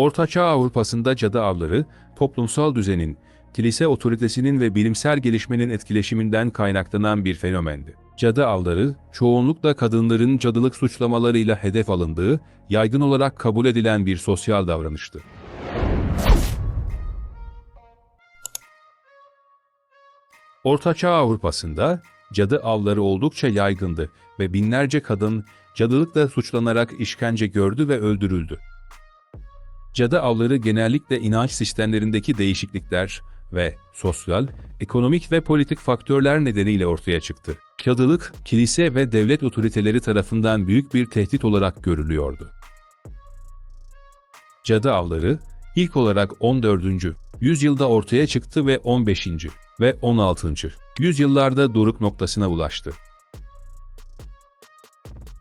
Ortaçağ Avrupa'sında cadı avları, toplumsal düzenin, kilise otoritesinin ve bilimsel gelişmenin etkileşiminden kaynaklanan bir fenomendi. Cadı avları, çoğunlukla kadınların cadılık suçlamalarıyla hedef alındığı, yaygın olarak kabul edilen bir sosyal davranıştı. Ortaçağ Avrupa'sında cadı avları oldukça yaygındı ve binlerce kadın cadılıkla suçlanarak işkence gördü ve öldürüldü. Cadı avları genellikle inanç sistemlerindeki değişiklikler ve sosyal, ekonomik ve politik faktörler nedeniyle ortaya çıktı. Cadılık, kilise ve devlet otoriteleri tarafından büyük bir tehdit olarak görülüyordu. Cadı avları, ilk olarak 14. yüzyılda ortaya çıktı ve 15. ve 16. yüzyıllarda doruk noktasına ulaştı.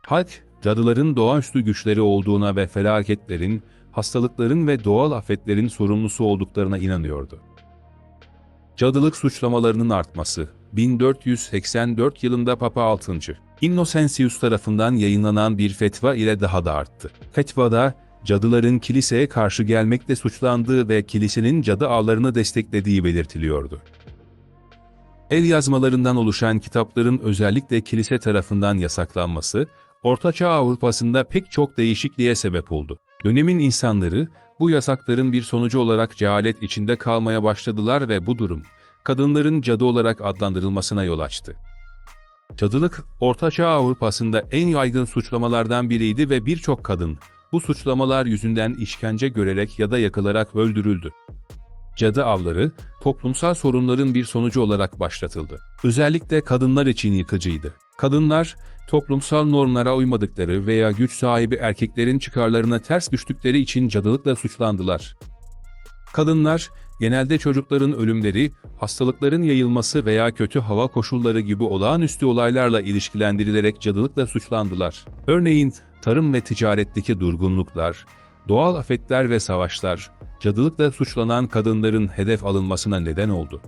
Halk, cadıların doğaüstü güçleri olduğuna ve felaketlerin, hastalıkların ve doğal afetlerin sorumlusu olduklarına inanıyordu. Cadılık suçlamalarının artması, 1484 yılında Papa 6. Innocentius tarafından yayınlanan bir fetva ile daha da arttı. Fetvada, cadıların kiliseye karşı gelmekle suçlandığı ve kilisenin cadı ağlarını desteklediği belirtiliyordu. El yazmalarından oluşan kitapların özellikle kilise tarafından yasaklanması, Ortaçağ Avrupa'sında pek çok değişikliğe sebep oldu. Dönemin insanları, bu yasakların bir sonucu olarak cehalet içinde kalmaya başladılar ve bu durum, kadınların cadı olarak adlandırılmasına yol açtı. Cadılık, Ortaçağ Avrupa'sında en yaygın suçlamalardan biriydi ve birçok kadın, bu suçlamalar yüzünden işkence görerek ya da yakılarak öldürüldü. Cadı avları, toplumsal sorunların bir sonucu olarak başlatıldı. Özellikle kadınlar için yıkıcıydı. Kadınlar, toplumsal normlara uymadıkları veya güç sahibi erkeklerin çıkarlarına ters düştükleri için cadılıkla suçlandılar. Kadınlar, genelde çocukların ölümleri, hastalıkların yayılması veya kötü hava koşulları gibi olağanüstü olaylarla ilişkilendirilerek cadılıkla suçlandılar. Örneğin, tarım ve ticaretteki durgunluklar, doğal afetler ve savaşlar, cadılıkla suçlanan kadınların hedef alınmasına neden oldu.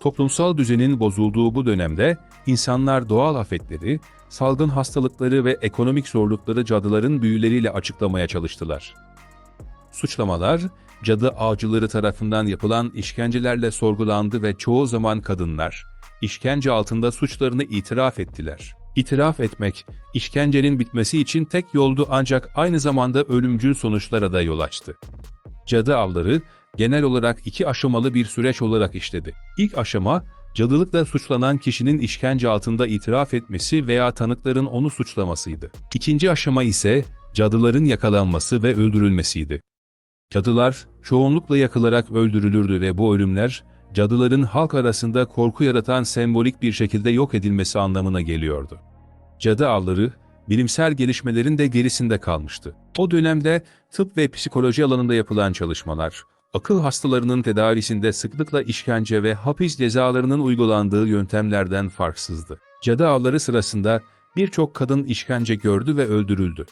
Toplumsal düzenin bozulduğu bu dönemde, insanlar doğal afetleri, salgın hastalıkları ve ekonomik zorlukları cadıların büyüleriyle açıklamaya çalıştılar. Suçlamalar, cadı avcıları tarafından yapılan işkencelerle sorgulandı ve çoğu zaman kadınlar, işkence altında suçlarını itiraf ettiler. İtiraf etmek, işkencenin bitmesi için tek yoldu ancak aynı zamanda ölümcül sonuçlara da yol açtı. Cadı avları, genel olarak iki aşamalı bir süreç olarak işledi. İlk aşama, cadılıkla suçlanan kişinin işkence altında itiraf etmesi veya tanıkların onu suçlamasıydı. İkinci aşama ise, cadıların yakalanması ve öldürülmesiydi. Cadılar, çoğunlukla yakılarak öldürülürdü ve bu ölümler, cadıların halk arasında korku yaratan sembolik bir şekilde yok edilmesi anlamına geliyordu. Cadı avları, bilimsel gelişmelerin de gerisinde kalmıştı. O dönemde tıp ve psikoloji alanında yapılan çalışmalar, akıl hastalarının tedavisinde sıklıkla işkence ve hapis cezalarının uygulandığı yöntemlerden farksızdı. Cadı avları sırasında birçok kadın işkence gördü ve öldürüldü.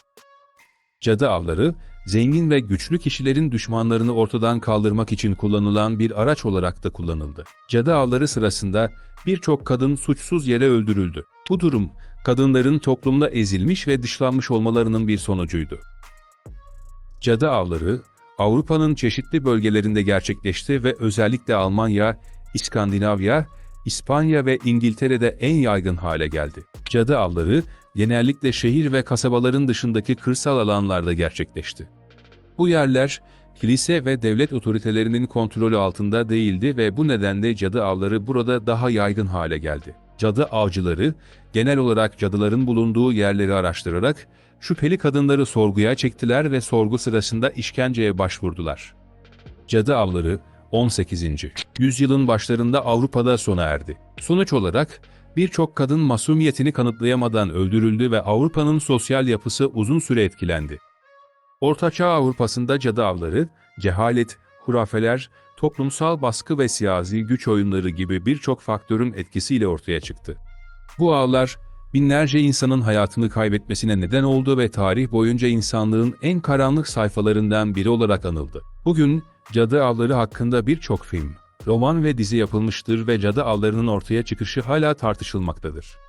Cadı avları, zengin ve güçlü kişilerin düşmanlarını ortadan kaldırmak için kullanılan bir araç olarak da kullanıldı. Cadı avları sırasında birçok kadın suçsuz yere öldürüldü. Bu durum, kadınların toplumda ezilmiş ve dışlanmış olmalarının bir sonucuydu. Cadı avları, Avrupa'nın çeşitli bölgelerinde gerçekleşti ve özellikle Almanya, İskandinavya, İspanya ve İngiltere'de en yaygın hale geldi. Cadı avları genellikle şehir ve kasabaların dışındaki kırsal alanlarda gerçekleşti. Bu yerler, kilise ve devlet otoritelerinin kontrolü altında değildi ve bu nedenle cadı avları burada daha yaygın hale geldi. Cadı avcıları, genel olarak cadıların bulunduğu yerleri araştırarak, şüpheli kadınları sorguya çektiler ve sorgu sırasında işkenceye başvurdular. Cadı avları, 18. yüzyılın başlarında Avrupa'da sona erdi. Sonuç olarak, birçok kadın masumiyetini kanıtlayamadan öldürüldü ve Avrupa'nın sosyal yapısı uzun süre etkilendi. Ortaçağ Avrupa'sında cadı avları, cehalet, hurafeler, toplumsal baskı ve siyasi güç oyunları gibi birçok faktörün etkisiyle ortaya çıktı. Bu ağlar, binlerce insanın hayatını kaybetmesine neden oldu ve tarih boyunca insanlığın en karanlık sayfalarından biri olarak anıldı. Bugün, cadı avları hakkında birçok film, roman ve dizi yapılmıştır ve cadı avlarının ortaya çıkışı hala tartışılmaktadır.